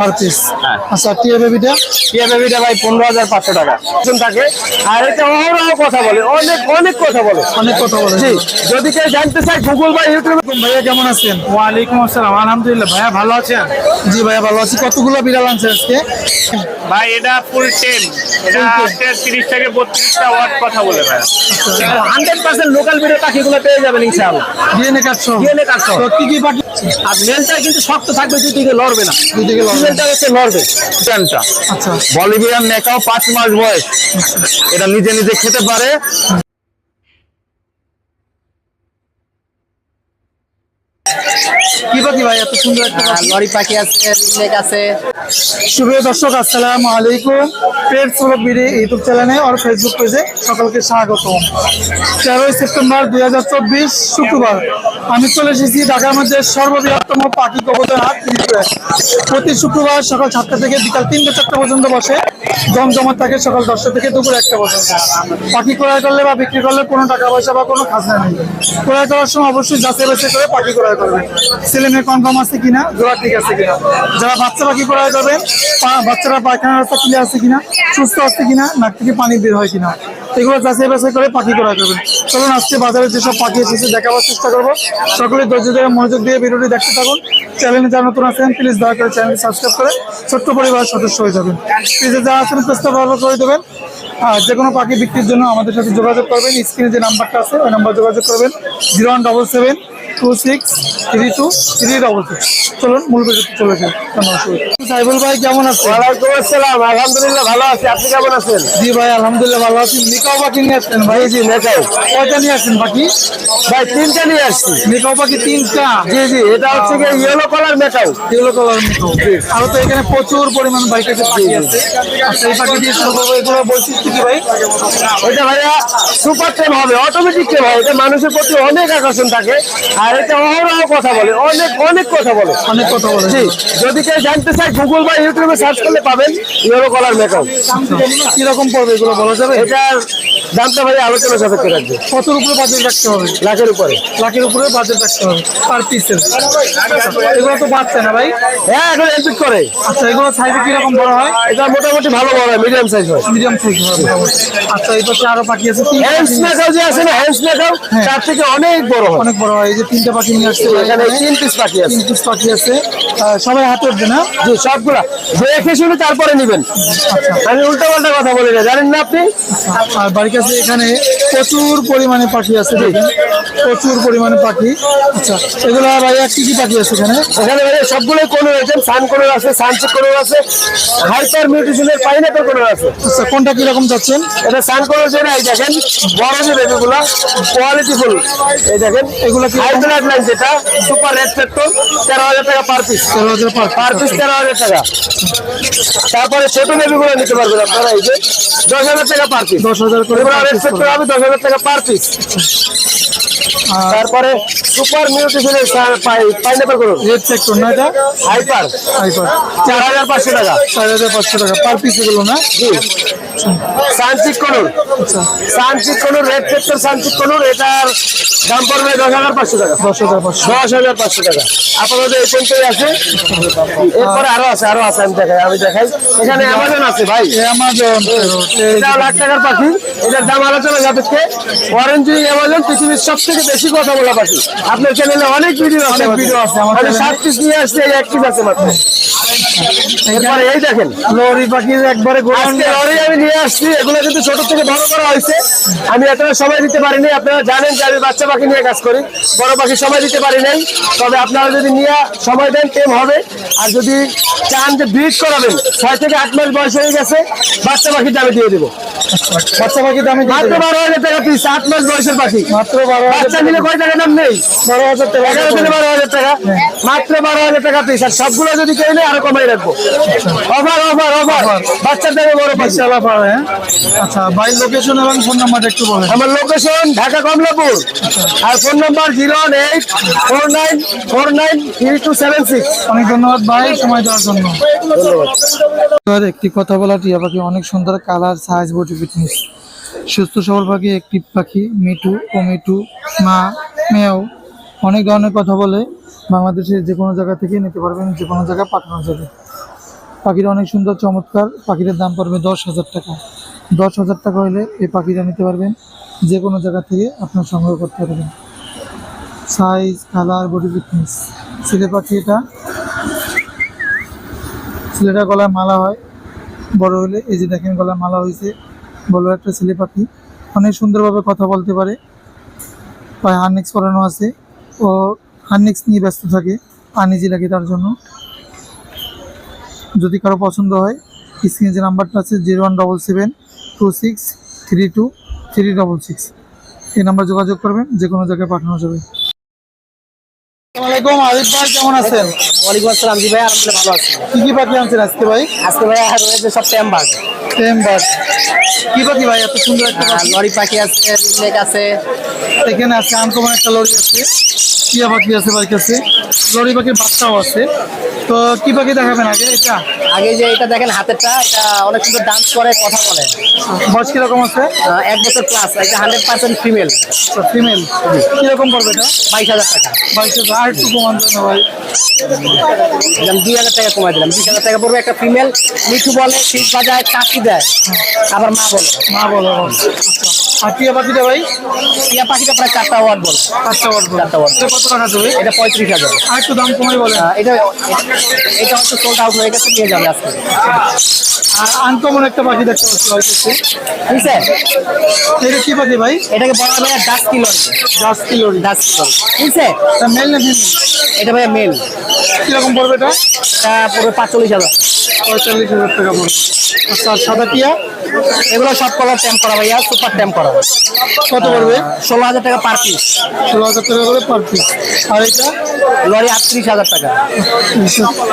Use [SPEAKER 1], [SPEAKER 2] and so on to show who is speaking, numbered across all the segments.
[SPEAKER 1] Per piece. আচ্ছা টিয়া বেবিটা
[SPEAKER 2] টিয়া বেবিটা ভাই পনেরো হাজার পাঁচশো টাকা। একজন থাকে আর এটা অহরহ কথা বলে অনেক অনেক কথা বলে।
[SPEAKER 1] অনেক কথা বলে।
[SPEAKER 2] জি যদি কেউ জানতে চায় গুগল বা ইউটিউবে
[SPEAKER 1] ভাইয়া কেমন আছেন?
[SPEAKER 3] ওয়ালাইকুম আসসালাম আলহামদুলিল্লাহ ভাইয়া ভালো আছেন?
[SPEAKER 1] জি ভাইয়া ভালো আছি। কতগুলো বিড়াল আনছে আজকে?
[SPEAKER 3] ভাই এটা ফুল টেন এটা তিরিশ থেকে বত্রিশটা ওয়াট কথা বলে ভাই
[SPEAKER 2] হান্ড্রেড পার্সেন্ট লোকাল ভিডিও পাখিগুলো পেয়ে যাবেন ইনশাআল্লাহ।
[SPEAKER 1] ডিএনএ কি কি পাখি
[SPEAKER 2] আর মেলটা কিন্তু শক্ত থাকবে দুই দিকে লড়বে না।
[SPEAKER 1] দুই দিকে লড়বে
[SPEAKER 2] হচ্ছে লড়বে। প্যান্টটা
[SPEAKER 1] আচ্ছা।
[SPEAKER 2] বলিভিয়ান নেকাও পাঁচ মাস বয়স। এটা নিজে নিজে খেতে পারে
[SPEAKER 1] কি পাখি ভাই এত সুন্দর একটা
[SPEAKER 4] লরি পাখি আছে রিলেক আছে।
[SPEAKER 1] শুভ দর্শক আসসালামু আলাইকুম। পেট সৌরভ বিডি ইউটিউব চ্যানেলে আর ফেসবুক পেজে সকলকে স্বাগত। তেরোই সেপ্টেম্বর দুই হাজার চব্বিশ শুক্রবার আমি চলে এসেছি ঢাকার মধ্যে সর্ববৃহত্তম পাখি কবুতর হাট প্রতি শুক্রবার সকাল সাতটা থেকে বিকাল তিনটে চারটা পর্যন্ত বসে জমজমাট থাকে সকাল দশটা থেকে দুপুর একটা পর্যন্ত। পাখি ক্রয় করলে বা বিক্রি করলে কোনো টাকা পয়সা বা কোনো খাজনা নেই। ক্রয় করার সময় অবশ্যই যাচাই বাছাই করে পাখি ক্রয় করবেন। ছেলে মেয়ে কনফার্ম আছে কিনা? জোড়া ঠিক আছে কিনা? যারা বাচ্চা পাখি ক্রয় করবেন বাচ্চারা পায়খানা রাস্তা ক্লিয়ার আছে কিনা? সুস্থ আছে কিনা? নাক থেকে পানি বের হয় কিনা? এগুলো যাচাই বাছাই করে পাখি ক্রয় করবেন। চলুন আজকে বাজারে যেসব পাখি এসেছে দেখাবার চেষ্টা করব। সকলে ধৈর্য ধরে মনোযোগ দিয়ে ভিডিওটি দেখতে থাকুন। চ্যানেলে যারা নতুন আছেন প্লিজ দয়া করে চ্যানেলটি সাবস্ক্রাইব করে ছোট্ট পরিবারের সদস্য হয়ে যাবেন। প্লিজে যারা আছেন চেষ্টা ভালো করে দেবেন। আর যে কোনো পাখি বিক্রির জন্য আমাদের সাথে যোগাযোগ করবেন। স্ক্রিনে যে নাম্বারটা আছে ওই নাম্বার যোগাযোগ করবেন। Zero one double seven two six three two three double six. চলুন মূল ভিডিওতে চলে সবাইকে। সাইবুল ভাই কেমন আছেন?
[SPEAKER 2] ওয়ালাইকুম আসসালাম। আলহামদুলিল্লাহ ভালো আছি। আপনি কেমন আছেন?
[SPEAKER 1] জি ভাই আলহামদুলিল্লাহ ভালো আছি। নিকাও পাখি নিয়ে আসছেন ভাই?
[SPEAKER 2] জি নেকাও।
[SPEAKER 1] কয়টা নিয়ে আসছেন পাখি?
[SPEAKER 2] ভাই তিনটা নিয়ে আসছি।
[SPEAKER 1] নিকাও পাখি তিনটা।
[SPEAKER 2] জি জি এটা হচ্ছে গিয়ে ইয়েলো কালার মেকাও
[SPEAKER 1] এগুলো কালার মতো আরও তো এখানে প্রচুর পরিমাণ বাইক আছে পাখি আছে। আচ্ছা এই পাখি দিয়ে শুরু করব এগুলো বৈশিষ্ট্য কি ভাই?
[SPEAKER 2] এটা ভাইয়া সুপার টেম হবে অটোমেটিক টেম হয় এটা মানুষের প্রতি অনেক আকর্ষণ থাকে। আর এটা অহরহ কথা বলে অনেক অনেক কথা বলে।
[SPEAKER 1] অনেক কথা বলে।
[SPEAKER 2] জি যদি কেউ জানতে চায় গুগল বা ইউটিউবে সার্চ করলে পাবেন ইয়েলো কালার মেকাও
[SPEAKER 1] কীরকম পড়বে এগুলো বলা যাবে?
[SPEAKER 2] এটার দামটা ভাই আলোচনা সাপেক্ষে রাখবে।
[SPEAKER 1] কতর উপরে বাজেট রাখতে হবে?
[SPEAKER 2] লাখের উপরে।
[SPEAKER 1] লাখের উপরে বাজেট রাখতে হবে পার পিসের এগুলো তো বাড়ছে না ভাই?
[SPEAKER 2] হ্যাঁ এগুলো এনপিক করে।
[SPEAKER 1] আচ্ছা এগুলো সাইজে কীরকম বড় হয়?
[SPEAKER 2] এটা মোটামুটি ভালো বড় হয় মিডিয়াম সাইজ হয়।
[SPEAKER 1] মিডিয়াম সাইজ হয় আচ্ছা এই পাশে আরও পাখি আছে
[SPEAKER 2] হ্যান্ডস মেকাও যে আছে না হ্যান্ডস মেকাও। তার থেকে অনেক বড় হয়।
[SPEAKER 1] অনেক বড় হয় এই যে তিনটা পাখি নিয়ে আসছে
[SPEAKER 2] এখানে তিন পিস পাখি আছে।
[SPEAKER 1] তিন পিস পাখি আছে। সবাই হাতে উঠবে না?
[SPEAKER 2] জি সবগুলা। দেখে শুনে তারপরে নিবেন। আমি উল্টা পাল্টা কথা বলি না জানেন না আপনি?
[SPEAKER 1] আর বাড়ির কাছে এখানে প্রচুর পরিমাণে পাখি আছে দেখেন। প্রচুর পরিমাণে পাখি। আচ্ছা এগুলো ভাইয়া কি কি পাখি আছে এখানে?
[SPEAKER 2] এখানে ভাই সবগুলোই কোনো আইটেম সান কোনোর আছে সানচিক কোনোর আছে হাইপার মিউটিশনের পাইনাপেল কোনোর আছে।
[SPEAKER 1] আচ্ছা কোনটা কীরকম যাচ্ছেন
[SPEAKER 2] এটা সান কোনোর জন্য এই দেখেন বড় যে বেবিগুলো কোয়ালিটি ফুল এই দেখেন
[SPEAKER 1] এগুলো কি
[SPEAKER 2] হাইড্রাট লাইন যেটা সুপার রেড পেট্রোল তেরো হাজার টাকা পার পিস
[SPEAKER 1] তেরো হাজার পার
[SPEAKER 2] পিস তেরো হাজার টাকা। তারপরে ছোট বেবিগুলো নিতে পারবেন আপনারা এই যে দশ হাজার টাকা পার পিস।
[SPEAKER 1] দশ হাজার করে
[SPEAKER 2] দশ হাজার টাকা পার পিস। তারপরে সুপার মিউটিশনের পাইনাপেল করুন।
[SPEAKER 1] রেড সেক্টর না এটা?
[SPEAKER 2] হাইপার।
[SPEAKER 1] হাইপার।
[SPEAKER 2] চার হাজার পাঁচশো টাকা।
[SPEAKER 1] চার হাজার পাঁচশো টাকা। পার পিস এগুলো না?
[SPEAKER 2] জি। সানচিক করুন।
[SPEAKER 1] আচ্ছা।
[SPEAKER 2] সানচিক করুন রেড পেট্রোল সানচিক করুন এটার দাম পড়বে দশ হাজার পাঁচশো টাকা।
[SPEAKER 1] দশ হাজার পাঁচশো।
[SPEAKER 2] দশ হাজার পাঁচশো টাকা। আপাতত এই পর্যন্তই আছে। এরপরে আরও আছে আরও আছে আমি দেখাই আমি দেখাই। এখানে অ্যামাজন আছে ভাই।
[SPEAKER 1] অ্যামাজন
[SPEAKER 2] এটা লাখ টাকার পাখি। এটার দাম আলোচনা সাপেক্ষে অরেঞ্জ অ্যামাজন পৃথিবীর সব থেকে বেশি কথা বলা পাখি আপনার চ্যানেলে অনেক ভিডিও আছে
[SPEAKER 1] অনেক আছে আমার
[SPEAKER 2] সাত পিস নিয়ে আসছি এই এক পিস আছে মাত্র। এরপরে এই দেখেন।
[SPEAKER 1] লরি পাখি একবারে
[SPEAKER 2] আজকে লরি আমি নিয়ে আসছি এগুলো কিন্তু ছোট থেকে বড় করা হয়েছে। আমি এতটা সময় দিতে পারিনি আপনারা জানেন যে আমি বাচ্চা পাখি নিয়ে কাজ করি। বড় পাখি সময় দিতে পারি নাই। তবে আপনারা যদি নিয়ে সময় দেন টেম হবে। আর যদি চান যে ব্রিড করাবেন ছয় থেকে আট মাস বয়স হয়ে গেছে বাচ্চা পাখির দামে দিয়ে দেবো।
[SPEAKER 1] বাচ্চা পাখি দামে
[SPEAKER 2] মাত্র বারো হাজার টাকা পিস আট মাস বয়সের পাখি।
[SPEAKER 1] মাত্র বারো
[SPEAKER 2] বাচ্চা নিলে কয় টাকা দাম নেই?
[SPEAKER 1] বারো হাজার টাকা।
[SPEAKER 2] এগারো থেকে বারো হাজার টাকা। মাত্র বারো হাজার টাকা পিস আর সবগুলো যদি কেউ নেই আরও কমাই রাখব। Offer offer offer. বাচ্চার দামে বড় পাখি।
[SPEAKER 1] চালা হ্যাঁ? আচ্ছা বাইর লোকেশন এবং ফোন নাম্বারটা একটু বলেন।
[SPEAKER 2] আমার লোকেশন ঢাকা কমলাপুর। আর phone number zero eight four nine four nine three two seven six
[SPEAKER 1] অনেক ধন্যবাদ ভাই সময় দেওয়ার জন্য। একটি কথা বলা টিয়া পাখি অনেক সুন্দর কালার সাইজ ফিটনেস সুস্থ সবল পাখি একটি পাখি মিটু ও মিটু মা, মেয়াও অনেক ধরনের কথা বলে বাংলাদেশের যে কোনো জায়গা থেকে নিতে পারবেন, যে কোনো জায়গায় পাঠানো যাবে। পাখিটা অনেক সুন্দর, চমৎকার। পাখিটার দাম পড়বে দশ হাজার টাকা। দশ হাজার টাকা হলে এই পাখিটা নিতে পারবেন। যে কোনো জায়গা থেকে আপনার সংগ্রহ করতে পারবেন। সাইজ কালার বডি ফিটনেস ছেলে পাখি এটা ছেলেটা গলায় মালা হয়। বড় হলে এই যে দেখেন গলায় মালা হয়েছে। বড় একটা ছেলে পাখি। অনেক সুন্দরভাবে কথা বলতে পারে। পায়ে হার্নেক্স পরানো আছে। ও হার্নেক্স নিয়ে ব্যস্ত থাকে আনইজি লাগে তার জন্য। যদি কারও পছন্দ হয় স্ক্রিনে যে নাম্বারটা আছে zero one double seven two six three two three double six এই নাম্বার যোগাযোগ করবেন যে কোনো জায়গায় পাঠানো যাবে। আসসালামাইকুম আরিফ ভাই কেমন আছেন?
[SPEAKER 4] ওয়ালাইকুম আসসালাম জি ভাই আলহামদুলিল্লাহ ভালো আছি।
[SPEAKER 1] কি কি পাখি আনছেন আজকে ভাই?
[SPEAKER 4] আজকে ভাই রয়েছে সব টেম্বার
[SPEAKER 1] সেম বাট কি পাখি ভাই? এত সুন্দর একটা পাখি
[SPEAKER 4] লরি পাখি আছে লেক আছে।
[SPEAKER 1] এখানে আছে আনকমন একটা লরি আছে টিয়া পাখি আছে বাড়ির কাছে। লরি পাখির বাচ্চাও আছে। তো কি পাখি দেখাবেন আগে এটা?
[SPEAKER 4] আগে যে এটা দেখেন হাতেরটা এটা অনেক সুন্দর ডান্স করে কথা বলে।
[SPEAKER 1] বয়স কীরকম আছে?
[SPEAKER 4] এক বছর প্লাস এটা হান্ড্রেড পার্সেন্ট ফিমেল
[SPEAKER 1] ফিমেল কীরকম পড়বে এটা?
[SPEAKER 4] বাইশ হাজার টাকা।
[SPEAKER 1] বাইশ হাজার আর একটু কমান দেন ভাই।
[SPEAKER 4] দিলাম দুই হাজার টাকা কমাই দিলাম। বিশ হাজার টাকা পড়বে একটা ফিমেল মিঠু বলে ঠিক বাজায় চাকরি দেয়। আবার মা বলে।
[SPEAKER 1] মা বলো আচ্ছা। আর টিয়া পাখিটা ভাই?
[SPEAKER 4] টিয়া পাখিটা প্রায় চারটা ওয়ার্ড বলে।
[SPEAKER 1] ওয়াট
[SPEAKER 4] চারটা
[SPEAKER 1] এটা কত টাকা দেবে
[SPEAKER 4] এটা পঁয়ত্রিশ হাজার।
[SPEAKER 1] আর একটু দাম কমাই
[SPEAKER 4] আহ, এটা এটা হচ্ছে সোল্ড আউট হয়ে গেছে নিয়ে যাবে আজকে।
[SPEAKER 1] আর আনকমন একটা পাখি দেখতে পাচ্ছি
[SPEAKER 4] ঠিক আছে
[SPEAKER 1] এটা কি পাখি ভাই?
[SPEAKER 4] এটাকে বলা কিলো
[SPEAKER 1] কিলো
[SPEAKER 4] কিলো ঠিক আছে
[SPEAKER 1] এটা মেল না ফিমেল
[SPEAKER 4] এটা ভাই মেল
[SPEAKER 1] কীরকম পড়বে এটা?
[SPEAKER 4] এটা পড়বে পাঁচচল্লিশ হাজার।
[SPEAKER 1] পঁয়তাল্লিশ হাজার টাকা পড়বে। আচ্ছা সাদা টিয়া?
[SPEAKER 4] এগুলো সব কলার ট্যাম্প করা ভাইয়া সুপার ট্যাম্প করা।
[SPEAKER 1] কত পড়বে?
[SPEAKER 4] ষোলো হাজার টাকা পার পিস
[SPEAKER 1] ষোলো হাজার টাকা করে পার পিস আর এটা?
[SPEAKER 4] লরি আটত্রিশ হাজার টাকা।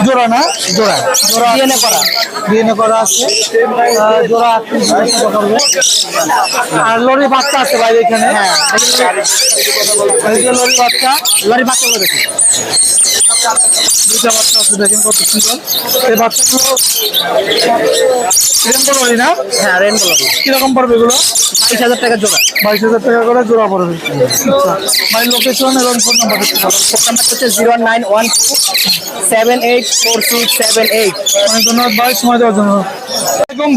[SPEAKER 1] জোড়া না?
[SPEAKER 4] জোড়া। জোড়া। ডিএনএ করা।
[SPEAKER 1] ডিএনএ করা আছে। জোড়া আটত্রিশ হাজার টাকা পড়বে। আর লরির বাচ্চা আছে বাইরে এখানে?
[SPEAKER 4] হ্যাঁ।
[SPEAKER 1] লরির বাচ্চা।
[SPEAKER 4] লরি বাচ্চাগুলো দেখি
[SPEAKER 1] দুইটা বাচ্চা আছে দেখেন কত সুন্দর। এই বাচ্চাগুলো রেনবো লরি না?
[SPEAKER 4] হ্যাঁ রেনবো লরি।
[SPEAKER 1] কীরকম পড়বে এগুলো?
[SPEAKER 4] বাইশ হাজার টাকা জোড়া
[SPEAKER 1] বাইশ হাজার টাকা করে জোড়া পড়বে আচ্ছা ভাই লোকেশন এবং ফোন নাম্বার
[SPEAKER 4] ফোন নাম্বার হচ্ছে zero nine one seven eight four six seven eight.
[SPEAKER 1] অনেক ধন্যবাদ ভাই সময় দেওয়ার জন্য।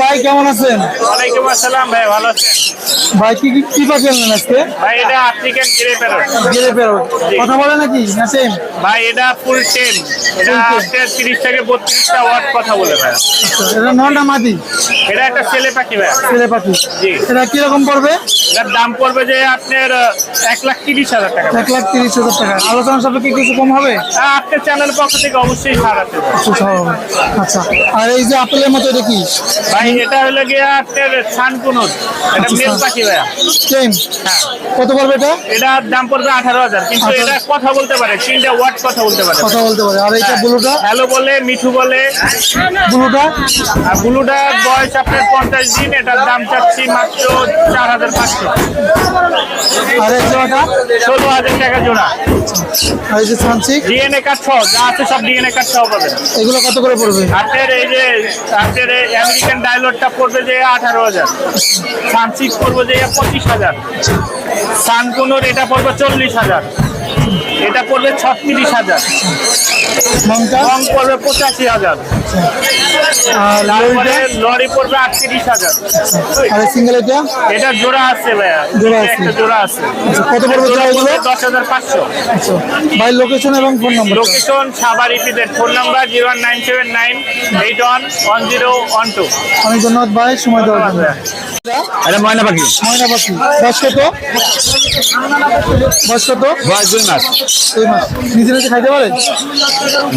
[SPEAKER 1] ভাই কেমন আছেন?
[SPEAKER 3] ওয়ালাইকুম আসসালাম ভাই ভালো আছেন?
[SPEAKER 1] ভাই কি কি- পাখি আনলেন আজকে?
[SPEAKER 3] ভাই এটা আফ্রিকান গ্রে প্যারট
[SPEAKER 1] গেলে পেরো কথা বলে নাকি? না সেম
[SPEAKER 3] ভাই এটা ফুল টেম এটা। তিরিশ থেকে বত্রিশটা ওয়াট কথা বলে ভাই।
[SPEAKER 1] এটা নটা মাদি
[SPEAKER 3] এটা একটা ছেলে পাখি ভাই।
[SPEAKER 1] ছেলে পাখি।
[SPEAKER 3] জি।
[SPEAKER 1] এটা কীরকম পড়বে?
[SPEAKER 3] এটার দাম পড়বে যে আপনার এক লাখ তিরিশ হাজার টাকা
[SPEAKER 1] এক লাখ তিরিশ হাজার টাকা। আলোচনা সাপেক্ষে কিছু কম হবে?
[SPEAKER 3] আপনার চ্যানেল পক্ষ থেকে অবশ্যই ছাড় আছে।
[SPEAKER 1] আচ্ছা আর এই যে আপেলের মতো এটা কি?
[SPEAKER 3] ভাই এটা হলো গিয়ে আপনার ছানকুনুর এটা
[SPEAKER 1] আচ্ছা,
[SPEAKER 3] মেল পাখি ভাইয়া।
[SPEAKER 1] সেম
[SPEAKER 3] হ্যাঁ।
[SPEAKER 1] কত পড়বে এটা?
[SPEAKER 3] এটার দাম পড়বে আঠারো হাজার কিন্তু এটা কথা বলতে পারে তিনটা কথা বলতে পারে।
[SPEAKER 1] কথা বলতে পারে। আর এইটা ব্লুটা?
[SPEAKER 3] হ্যালো বলে মিঠু বলে।
[SPEAKER 1] ব্লুটা?
[SPEAKER 3] আর ব্লুটার বয়স আপনার পঞ্চাশ দিন এটার দাম চাচ্ছি মাত্র চার হাজার পাঁচশো।
[SPEAKER 1] আর এই জোড়াটা?
[SPEAKER 3] ষোলো হাজার টাকা জোড়া।
[SPEAKER 1] আর এই যে সানসিক
[SPEAKER 3] ডিএনএ কার্ড সহ যা আছে সব ডিএনএ কার্ড সহ পাবেন।
[SPEAKER 1] এগুলো কত করে পড়বে?
[SPEAKER 3] আপনার এই যে এই আমেরিকান ডায়লটটা পড়বে যে আঠারো হাজার। সানসিক পড়বে যে পঁচিশ হাজার। সানকুনোর এটা পড়বে চল্লিশ হাজার। এটা পড়বে ছত্রিশ হাজার।
[SPEAKER 1] মংটা?
[SPEAKER 3] পড়বে পঁচাশি হাজার। লরি পড়বে আটত্রিশ হাজার।
[SPEAKER 1] আর সিঙ্গেল এটা
[SPEAKER 3] এটা জোড়া আছে ভাইয়া।
[SPEAKER 1] জোড়া আছে।
[SPEAKER 3] জোড়া আছে।
[SPEAKER 1] আচ্ছা, কত পড়বে জোড়া এগুলো?
[SPEAKER 3] দশ হাজার পাঁচশো।
[SPEAKER 1] আচ্ছা ভাই লোকেশন এবং ফোন নাম্বার
[SPEAKER 3] লোকেশন সাবার ইপিদের phone number zero nine seven nine eight one one zero one two
[SPEAKER 1] অনেক ধন্যবাদ ভাই সময় দেওয়ার জন্য।
[SPEAKER 2] এটা ময়না পাখি।
[SPEAKER 1] ময়না পাখি। বয়স কত? বয়স কত?
[SPEAKER 2] বয়স দুই মাস।
[SPEAKER 1] দুই মাস। নিজে নিজে খাইতে পারে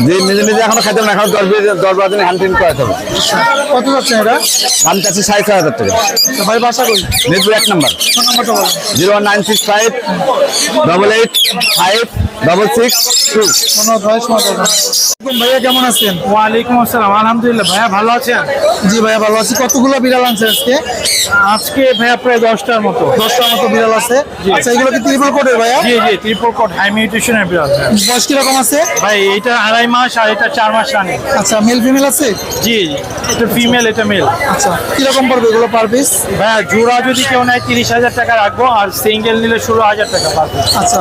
[SPEAKER 2] যে নিজে নিজে এখনও খাইতে না এখন দশ দশ বারো হ্যান্ড হ্যান্ড করাতে হবে।
[SPEAKER 1] কত যাচ্ছে এটা?
[SPEAKER 2] দাম চাচ্ছি সাড়ে ছয় হাজার টাকা।
[SPEAKER 1] ভাই বাসা করি
[SPEAKER 2] মিরপুর এক number. Zero nine six five double eight five double six two
[SPEAKER 1] ভাইয়া কেমন আছেন?
[SPEAKER 3] ওয়ালাইকুম আসসালাম আলহামদুলিল্লাহ ভাইয়া ভালো আছেন?
[SPEAKER 1] জি ভাইয়া ভালো আছি। কতগুলো বিড়াল আনছে আজকে?
[SPEAKER 3] আজকে ভাইয়া প্রায় দশটার মতো।
[SPEAKER 1] দশটার মতো বিড়াল আছে। আচ্ছা এগুলো কি ত্রিপল কোটের ভাইয়া?
[SPEAKER 3] জি জি কোট হাই মিউটেশনের বিড়াল ভাইয়া।
[SPEAKER 1] বয়স কীরকম আছে?
[SPEAKER 3] ভাই এটা আড়াই মাস আর এটা চার মাস রানি।
[SPEAKER 1] আচ্ছা মেল ফিমেল আছে?
[SPEAKER 3] জি এটা ফিমেল এটা মেল
[SPEAKER 1] আচ্ছা কীরকম পড়বে এগুলো পার পিস
[SPEAKER 3] ভাইয়া জোড়া যদি কেউ নেয় তিরিশ হাজার টাকা রাখব আর সিঙ্গেল নিলে ষোলো হাজার টাকা পাবে
[SPEAKER 1] আচ্ছা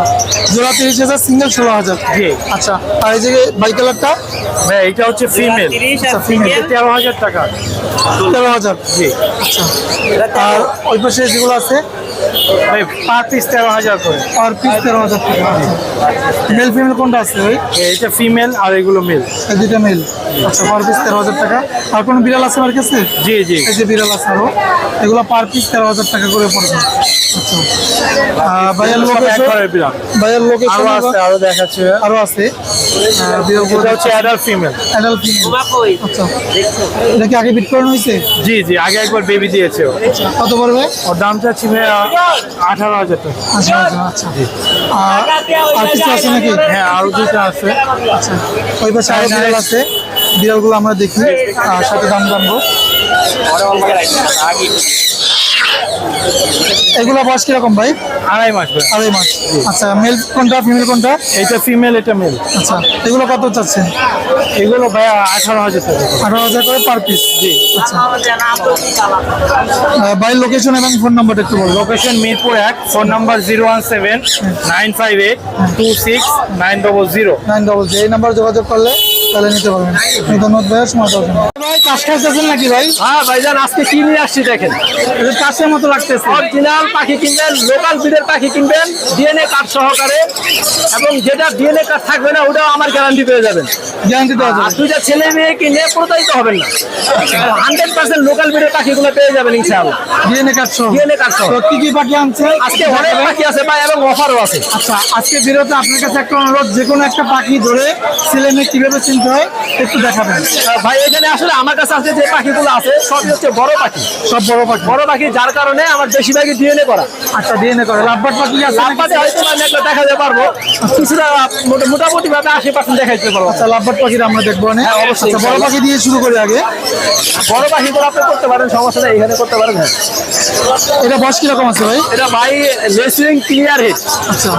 [SPEAKER 1] জোড়া তিরিশ হাজার সিঙ্গেল ষোলো হাজার।
[SPEAKER 3] জি।
[SPEAKER 1] আচ্ছা আর এই যে বাই কালারটা?
[SPEAKER 3] হ্যাঁ এটা হচ্ছে ফিমেল।
[SPEAKER 1] আচ্ছা ফিমেল।
[SPEAKER 3] তেরো হাজার টাকা।
[SPEAKER 1] তেরো হাজার। জি। আচ্ছা আর ওই পাশে যেগুলো আছে?
[SPEAKER 3] ভাই পার পিস তেরো হাজার করে।
[SPEAKER 1] আর পিস তেরো হাজার টাকা মেল ফিমেল কোনটা আছে ভাই?
[SPEAKER 3] এটা ফিমেল আর এগুলো মেল
[SPEAKER 1] দুইটা মেল আচ্ছা পার পিস তেরো হাজার টাকা। আর কোনো বিড়াল আছে আমার কাছে?
[SPEAKER 3] জি জি।
[SPEAKER 1] এই যে বিড়াল আছে আরও। এগুলো পার পিস তেরো হাজার টাকা করে পড়বে। আচ্ছা। লোকেশন লোকেশন
[SPEAKER 3] আরও আছে আরও দেখাচ্ছে।
[SPEAKER 1] আরও আছে। বিড়ালগুলো
[SPEAKER 3] হচ্ছে অ্যাডাল্ট ফিমেল
[SPEAKER 1] অ্যাডাল্ট ফিমেল আচ্ছা। এটা কি আগে বিট করানো হয়েছে?
[SPEAKER 3] জি জি আগে একবার বেবি দিয়েছে ও।
[SPEAKER 1] কত পড়বে?
[SPEAKER 3] ওর দাম চাচ্ছি ভাই আঠারো হাজার টাকা।
[SPEAKER 1] আচ্ছা। আচ্ছা আর কিছু আছে নাকি?
[SPEAKER 3] হ্যাঁ আরও দুটো আছে।
[SPEAKER 1] আচ্ছা। ওই পাশে আরও বিড়াল আছে। বিড়ালগুলো আমরা দেখি। আর সাথে দাম জানব। এগুলো বয়স কীরকম ভাই?
[SPEAKER 3] আড়াই মাস ভাই
[SPEAKER 1] আড়াই মাস। আচ্ছা মেল কোনটা ফিমেল কোনটা?
[SPEAKER 3] এটা ফিমেল এটা মেল
[SPEAKER 1] আচ্ছা এগুলো কত চাচ্ছেন
[SPEAKER 3] এগুলো ভাই আঠারো হাজার টাকা।
[SPEAKER 1] আঠারো হাজার করে পার পিস জি। আচ্ছা। বাইরের লোকেশন এবং ফোন নাম্বারটা একটু বলুন।
[SPEAKER 3] লোকেশন মিরপুর এক phone number zero one seven nine five eight two six nine double zero
[SPEAKER 1] nine double zero এই নাম্বার যোগাযোগ করলে তাহলে নিতে পারবেন। ধন্যবাদ ভাইয়া সময় ভাই কাজ খাইতেছেন নাকি ভাই?
[SPEAKER 2] হ্যাঁ ভাইজান আজকে কি নিয়ে আসছি দেখেন।
[SPEAKER 1] এটা মতো লাগতেছে।
[SPEAKER 2] অরিজিনাল পাখি কিনবেন লোকাল ব্রিডের পাখি কিনবেন ডিএনএ কার্ড সহকারে এবং যেটা ডিএনএ কার্ড থাকবে না ওটাও আমার গ্যারান্টি পেয়ে যাবেন।
[SPEAKER 1] গ্যারান্টি দেওয়া যাবে।
[SPEAKER 2] দুইটা ছেলে মেয়ে কিনে প্রতারিত হবেন না? হান্ড্রেড পার্সেন্ট লোকাল ব্রিডের পাখিগুলো পেয়ে যাবেন ইনশাআল্লাহ।
[SPEAKER 1] ডিএনএ কার্ড সহ।
[SPEAKER 2] ডিএনএ কার্ড সহ।
[SPEAKER 1] কি কি পাখি আনছে?
[SPEAKER 2] আজকে অনেক পাখি আছে ভাই এবং অফারও আছে।
[SPEAKER 1] আচ্ছা আজকে বিরতে আপনার কাছে একটা অনুরোধ যে কোনো একটা পাখি ধরে ছেলে মেয়ে কীভাবে চিনতে হয় একটু দেখাবেন।
[SPEAKER 2] ভাই এখানে আসলে আমার কাছে আজকে যে পাখিগুলো আছে সবই হচ্ছে বড় পাখি।
[SPEAKER 1] সব বড় পাখি।
[SPEAKER 2] বড় পাখি যার কারণে আমার বেশিরভাগই ডিএনএ করা।
[SPEAKER 1] আচ্ছা ডিএনএ করে। লাভবাট পাখি?
[SPEAKER 2] লাম্বাতে হয়তো আমি একটা দেখা যেতে পারব। কিছুটা মোটামুটি ভাবে আশি পার্সেন্ট দেখাইতে পারব।
[SPEAKER 1] আচ্ছা লাভবাট পাখিটা আমরা দেখব না
[SPEAKER 2] হ্যাঁ, অবশ্যই,
[SPEAKER 1] আচ্ছা বড় পাখি দিয়ে শুরু করি আগে।
[SPEAKER 2] বড় পাখিগুলো আপনি করতে পারেন সমস্যা নেই এখানে করতে পারেন হ্যাঁ।
[SPEAKER 1] এটা বয়স কীরকম আছে ভাই?
[SPEAKER 2] এটা ভাই লেসিং ক্লিয়ার হেড
[SPEAKER 1] আচ্ছা।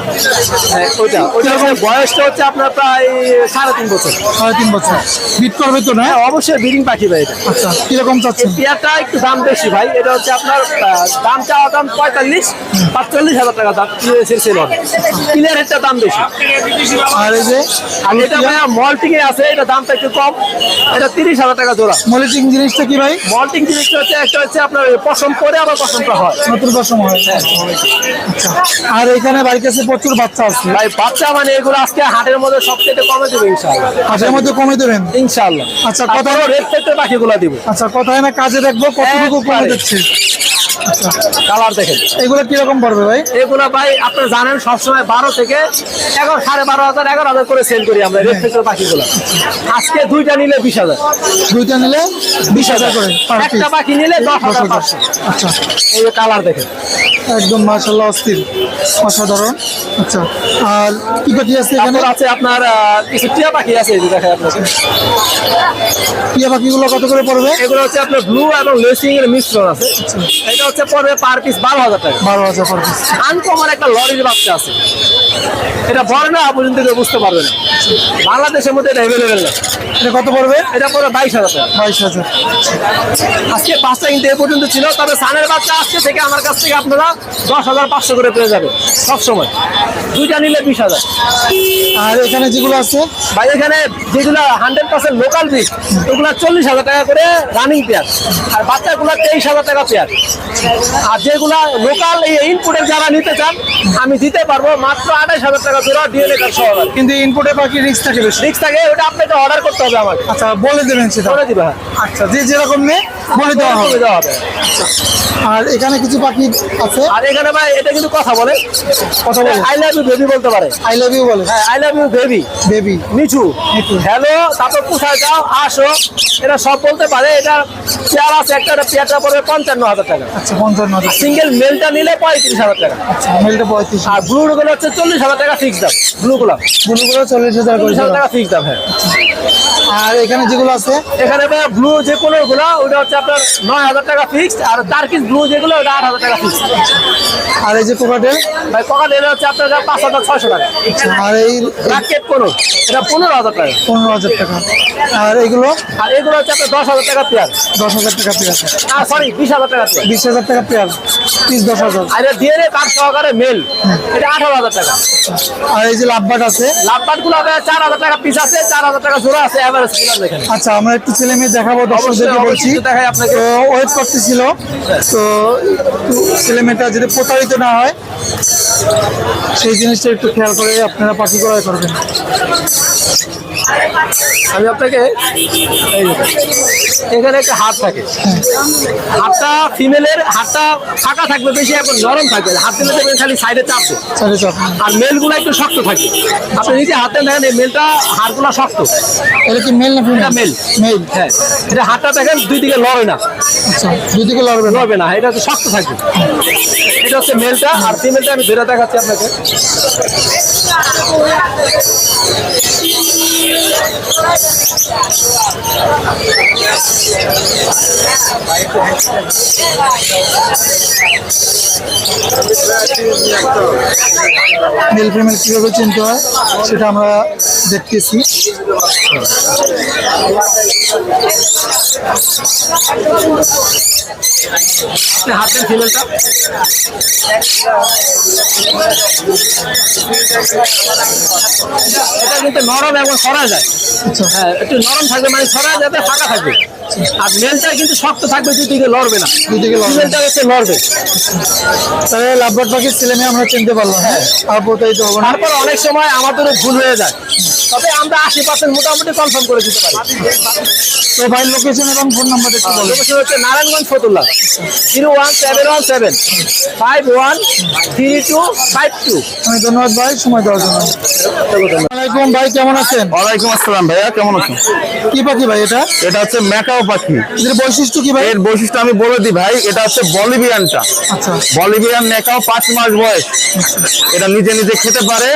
[SPEAKER 2] ওইটা ওইটা বয়সটা হচ্ছে আপনার প্রায় সাড়ে তিন বছর।
[SPEAKER 1] সাড়ে তিন বছর। বিট করবে তো না?
[SPEAKER 2] হ্যাঁ অবশ্যই ব্রিডিং পাখি ভাই এটা।
[SPEAKER 1] আচ্ছা কীরকম চাচ্ছেন?
[SPEAKER 2] পেয়ারটা একটু দাম বেশি ভাই এটা হচ্ছে আপনার দাম চাওয়া দাম পঁয়তাল্লিশ পাঁচচল্লিশ হাজার টাকা দাম সেল হবে। ক্লিয়ার হেডটা দাম বেশি।
[SPEAKER 1] আর এই যে
[SPEAKER 2] আর এটা ভাই মল্টিং এ আছে এটা দামটা একটু কম। এটা তিরিশ হাজার টাকা জোড়া।
[SPEAKER 1] মলিটিং জিনিসটা কি ভাই?
[SPEAKER 2] মল্টিং জিনিসটা হচ্ছে একটা হচ্ছে আপনার পছন্দ করে আবার পছন্দ হয়।
[SPEAKER 1] নতুন বছর হয় আচ্ছা। আর এখানে বাড়ির কাছে প্রচুর বাচ্চা আছে।
[SPEAKER 2] ভাই বাচ্চা মানে এগুলো আজকে হাটের মধ্যে সবচেয়ে কমে দেবে ইনশাআল্লাহ।
[SPEAKER 1] হাটের মধ্যে কমে দেবেন?
[SPEAKER 2] ইনশাআল্লাহ।
[SPEAKER 1] আচ্ছা, কথা-
[SPEAKER 2] রেট থেকে বাকিগুলো দিব।
[SPEAKER 1] আচ্ছা কোথায় না কাজে দেখব কতটুকু কমে দিচ্ছে?
[SPEAKER 2] কালার দেখেন।
[SPEAKER 1] এগুলো কীরকম পড়বে ভাই?
[SPEAKER 2] এগুলো ভাই আপনারা জানেন সবসময় বারো থেকে এগারো সাড়ে বারো হাজার এগারো হাজার করে সেল করি আমরা রেট থেকে পাখিগুলো। আজকে দুইটা নিলে বিশ হাজার।
[SPEAKER 1] দুইটা নিলে বিশ হাজার করে
[SPEAKER 2] একটা পাখি নিলে দশ হাজার। পাঁচশো।
[SPEAKER 1] আচ্ছা।
[SPEAKER 2] এই কালার দেখেন।
[SPEAKER 1] একদম মাশাল্লাহ অস্থির অসাধারণ। আচ্ছা আর কি পাখি আছে এখানে?
[SPEAKER 2] আছে আপনার কিছু টিয়া পাখি আছে এই দেখেন আপনাকে।
[SPEAKER 1] টিয়া পাখিগুলো কত করে পড়বে?
[SPEAKER 2] এগুলো হচ্ছে আপনার ব্লু এবং লেসিং এর মিশ্রণ আছে। এটা হচ্ছে পড়বে পার পিস বারো হাজার টাকা।
[SPEAKER 1] বারো হাজার পার পিস
[SPEAKER 2] আনকমন একটা লরির বাচ্চা আছে। এটা বড় না পর্যন্ত কেউ বুঝতে পারবে না। বাংলাদেশের মধ্যে এটা অ্যাভেলেবেল না।
[SPEAKER 1] এটা কত পড়বে?
[SPEAKER 2] এটা পড়বে বাইশ হাজার।
[SPEAKER 1] বাইশ হাজার।
[SPEAKER 2] আজকে পাঁচটা কিন্তু এ পর্যন্ত ছিল তবে সানের বাচ্চা আজকে থেকে আমার কাছ থেকে আপনারা দশ হাজার পাঁচশো করে পেয়ে যাবেন সবসময় দুইটা নিলে বিশ হাজার।
[SPEAKER 1] আর এখানে যেগুলো আছে?
[SPEAKER 2] ভাই এখানে যেগুলো হান্ড্রেড পার্সেন্ট লোকাল বিট ওগুলো চল্লিশ হাজার টাকা করে রানিং পেয়ার আর বাচ্চাগুলো তেইশ হাজার টাকা পেয়ার আর যেগুলা লোকাল এই ইনপুটের যারা নিতে চান আমি দিতে পারব মাত্র আঠাইশ হাজার টাকা জোড়া ডিএনএ কার্ড
[SPEAKER 1] কিন্তু ইনপুটে পাখি রিস্ক থাকে বেশি।
[SPEAKER 2] রিক্স থাকে ওটা আপনাকে অর্ডার করতে হবে আমাকে।
[SPEAKER 1] আচ্ছা বলে দেবেন সেটা।
[SPEAKER 2] করে দিবে হ্যাঁ।
[SPEAKER 1] আচ্ছা যে যেরকম নেই বলে দেওয়া হবে।
[SPEAKER 2] দেওয়া হবে।
[SPEAKER 1] আর এখানে কিছু পাখি আছে?
[SPEAKER 2] আর এখানে ভাই এটা কিন্তু কথা বলে।
[SPEAKER 1] কথা বলে।
[SPEAKER 2] আই লাভ ইউ বেবি বলতে পারে।
[SPEAKER 1] আই লাভ ইউ বলে।
[SPEAKER 2] হ্যাঁ I love you baby
[SPEAKER 1] baby
[SPEAKER 2] নিচু। হ্যালো তারপর কোথায় যাও? আসো। এটা সব বলতে পারে এটা চেয়ার আছে একটা পেয়ারটা পড়বে পঞ্চান্ন হাজার টাকা।
[SPEAKER 1] আচ্ছা পঞ্চান্ন হাজার
[SPEAKER 2] সিঙ্গেল মেলটা নিলে পঁয়ত্রিশ হাজার টাকা।
[SPEAKER 1] আচ্ছা মেলটা পঁয়ত্রিশ
[SPEAKER 2] আর ব্লু গুলো হচ্ছে চল্লিশ হাজার টাকা ফিক্স দাম। ব্লু
[SPEAKER 1] গোলাপ ব্লু গোলাপ
[SPEAKER 2] চল্লিশ হাজার টাকা ফিক্স দাম হ্যাঁ।
[SPEAKER 1] আর এখানে যেগুলো আছে?
[SPEAKER 2] এখানে ব্লু যে কোনো গুলো ওটা হচ্ছে আপনার নয় হাজার টাকা ফিক্সড আর টার্কিস ব্লু যেগুলো ওটা আট হাজার টাকা ফিক্সড
[SPEAKER 1] আর এই যে কোকাটেল
[SPEAKER 2] ভাই এলে হচ্ছে আপনার পাঁচ হাজার ছয়শো টাকা।
[SPEAKER 1] আর এই
[SPEAKER 2] রাকেট কোনো এটা পনেরো হাজার টাকা।
[SPEAKER 1] পনেরো হাজার টাকা। আর এগুলো?
[SPEAKER 2] আর এগুলো হচ্ছে আপনার দশ হাজার টাকা পেয়ার
[SPEAKER 1] দশ হাজার টাকা পেয়ার
[SPEAKER 2] আর সরি বিশ হাজার টাকা পেয়ার
[SPEAKER 1] বিশ হাজার টাকা পেয়ার পিস দশ হাজার।
[SPEAKER 2] আর এটা ডিএনএ কার্ড সহকারে মেল এটা আঠারো হাজার টাকা।
[SPEAKER 1] আর এই যে লাভবাট আছে?
[SPEAKER 2] লাভবাটগুলো চার হাজার টাকা পিস আছে চার হাজার টাকা জোড়া আছে এভারেজ এখানে
[SPEAKER 1] আচ্ছা আমরা একটু ছেলে মেয়ে দেখাবো দর্শকদেরকে বলছি।
[SPEAKER 2] দেখাই আপনাকে।
[SPEAKER 1] ওয়েট করতেছিল। তো ছেলে মেয়েটা যদি প্রতারিত না হয় সেই জিনিসটা একটু খেয়াল করে আপনারা পাখি ক্রয় করবেন।
[SPEAKER 2] আমি আপনাকে এখানে একটা হাত থাকে। হাতটা ফিমেলের হাতটা ফাঁকা থাকবে বেশি এখন নরম থাকবে হাত দিলে দেখবেন খালি সাইডে চাপবে
[SPEAKER 1] সাড়ে চাপ
[SPEAKER 2] আর মেলগুলো একটু শক্ত থাকে। আপনি নিজে হাতে দেখেন এই মেলটা হাড়গুলো শক্ত।
[SPEAKER 1] এটা কি মেল না
[SPEAKER 2] এটা male।
[SPEAKER 1] মেল
[SPEAKER 2] হ্যাঁ। এটা হাতটা দেখেন দুই দিকে লড়ে না।
[SPEAKER 1] আচ্ছা দুই দিকে লড়বে না?
[SPEAKER 2] লড়বে না। এটা হচ্ছে শক্ত থাকবে। এটা হচ্ছে মেলটা আর ফিমেলটা আমি ধরে দেখাচ্ছি আপনাকে।
[SPEAKER 1] মেল ফিমেল কীভাবে চিনতে হয়, সেটা আমরা দেখতেছি।
[SPEAKER 2] আপনি হাত দেন ফিমেলটা এটা কিন্তু নরম এবং সরা যায়। হ্যাঁ একটু নরম থাকবে মানে ছড়া যাতে ফাঁকা থাকবে। আর মেলটা কিন্তু শক্ত থাকবে দুই দিকে লড়বে না।
[SPEAKER 1] দুই দিকে লড়বে
[SPEAKER 2] হচ্ছে লড়বে।
[SPEAKER 1] তাহলে লাভবাট পাখির ছেলে মেয়ে আমরা চিনতে পারলাম। হ্যাঁ। আর প্রতারিত হব
[SPEAKER 2] তারপর অনেক সময় আমাদেরও ভুল হয়ে যায়। তবে আমরা আশি পার্সেন্ট মোটামুটি কনফার্ম করে দিতে পারি।
[SPEAKER 1] তো ভাই লোকেশন এবং ফোন নাম্বার একটু বলুন
[SPEAKER 2] লোকেশন হচ্ছে Narayanganj Fatullah. Zero one seven one seven five one three two five two
[SPEAKER 1] আমি ধন্যবাদ ভাই সময় দেওয়ার জন্য। আসসালামাইকুম ভাই কেমন আছেন?
[SPEAKER 5] ওয়ালাইকুম আসসালাম ভাইয়া কেমন আছেন?
[SPEAKER 1] কি পাখি ভাই এটা?
[SPEAKER 5] এটা হচ্ছে ম্যাকাও পাখি।
[SPEAKER 1] এদের বৈশিষ্ট্য কি ভাই?
[SPEAKER 5] এর বৈশিষ্ট্য আমি বলে দিই ভাই এটা হচ্ছে বলিভিয়ানটা।
[SPEAKER 1] আচ্ছা।
[SPEAKER 5] বলিভিয়ান নেকাও পাঁচ মাস বয়স। এটা নিজে নিজে খেতে পারে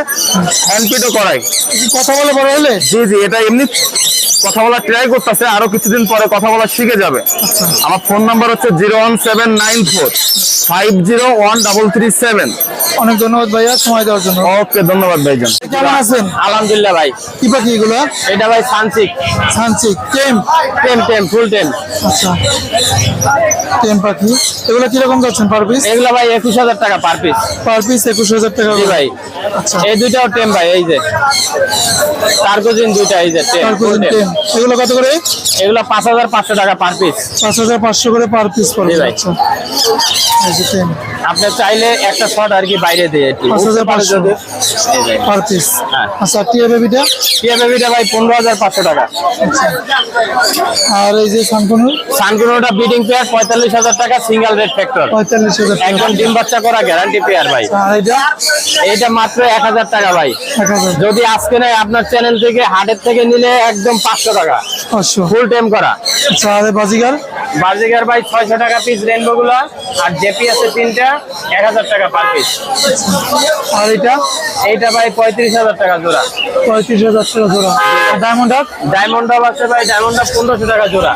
[SPEAKER 5] হ্যান্ডপিটও করায়।
[SPEAKER 1] কথা বলে বড় হলে?
[SPEAKER 5] জি জি এটা এমনি কথা বলা ট্রাই করতেছে আরও কিছুদিন পরে কথা বলা শিখে যাবে। আমার ফোন নাম্বার হচ্ছে zero one seven nine four five zero one double three seven.
[SPEAKER 1] অনেক ধন্যবাদ ভাইয়া সময় দেওয়ার জন্য।
[SPEAKER 5] ওকে ধন্যবাদ ভাই ভাইজান
[SPEAKER 1] কেমন আছেন?
[SPEAKER 2] আলহামদুলিল্লাহ ভাই।
[SPEAKER 1] কি পাখি এগুলো?
[SPEAKER 2] এটা ভাই সানসিক।
[SPEAKER 1] সানসিক tame.
[SPEAKER 2] Tame tame. Full ten.
[SPEAKER 1] আচ্ছা। টেম পাখি। এগুলো কীরকম যাচ্ছেন পার পিস
[SPEAKER 2] এগুলো ভাই একুশ হাজার টাকা পার পিস
[SPEAKER 1] পার পিস একুশ হাজার টাকা
[SPEAKER 2] ভাই।
[SPEAKER 1] আচ্ছা।
[SPEAKER 2] এই দুইটাও টেম ভাই এই যে। কার্গোজিন দুইটা এই যে টেম
[SPEAKER 1] এগুলো কত করে?
[SPEAKER 2] এগুলো পাঁচ হাজার পাঁচশো টাকা পার পিস
[SPEAKER 1] পাঁচ হাজার পাঁচশো করে পার পিস পড়বে। আচ্ছা। এই যে টেম
[SPEAKER 2] আপনি চাইলে একটা শট আর কি বাইরে দিয়ে
[SPEAKER 1] পাঁচ হাজার পাঁচশো। পার পিস
[SPEAKER 2] হ্যাঁ।
[SPEAKER 1] আচ্ছা টিয়া বেবিটা
[SPEAKER 2] টিয়া বেবিটা ভাই পনেরো হাজার পাঁচশো টাকা।
[SPEAKER 1] আর এই যে সানকুনুর
[SPEAKER 2] সানকুনোটা বিডিং পেয়ার পঁয়তাল্লিশ হাজার টাকা সিঙ্গেল রেড ফ্যাক্টর
[SPEAKER 1] পঁয়তাল্লিশ হাজার
[SPEAKER 2] একদম ডিম বাচ্চা করা গ্যারান্টি পেয়ার ভাই।
[SPEAKER 1] আর এটা
[SPEAKER 2] এইটা মাত্র এক হাজার টাকা ভাই। যদি আজকে নেয় আপনার চ্যানেল থেকে হাটের থেকে নিলে একদম পাঁচশো টাকা। ফুল টাইম করা।
[SPEAKER 1] আচ্ছা বাজিগার?
[SPEAKER 2] বার্জিকার ভাই ছয়শো টাকা পিস রেনবো গুলো আর জেপি আছে তিনটা এক হাজার টাকা পার পিস
[SPEAKER 1] আর এটা?
[SPEAKER 2] এইটা ভাই পঁয়ত্রিশ হাজার টাকা জোড়া।
[SPEAKER 1] পঁয়ত্রিশ হাজার টাকা জোড়া। ডায়মন্ড হাট
[SPEAKER 2] ডায়মন্ড ডাব আছে ভাই ডায়মন্ড ডাব পনেরোশো টাকা জোড়া।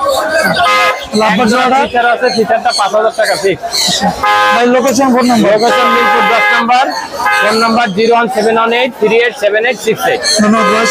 [SPEAKER 1] লাভবার জোড়াটা?
[SPEAKER 2] ফিচার আছে ফিচারটা পাঁচ হাজার টাকা ফিক্স
[SPEAKER 1] ভাই location phone number
[SPEAKER 2] location Mirpur দশ number phone number zero one seven one eight three eight seven eight six eight.
[SPEAKER 1] ধন্যবাদ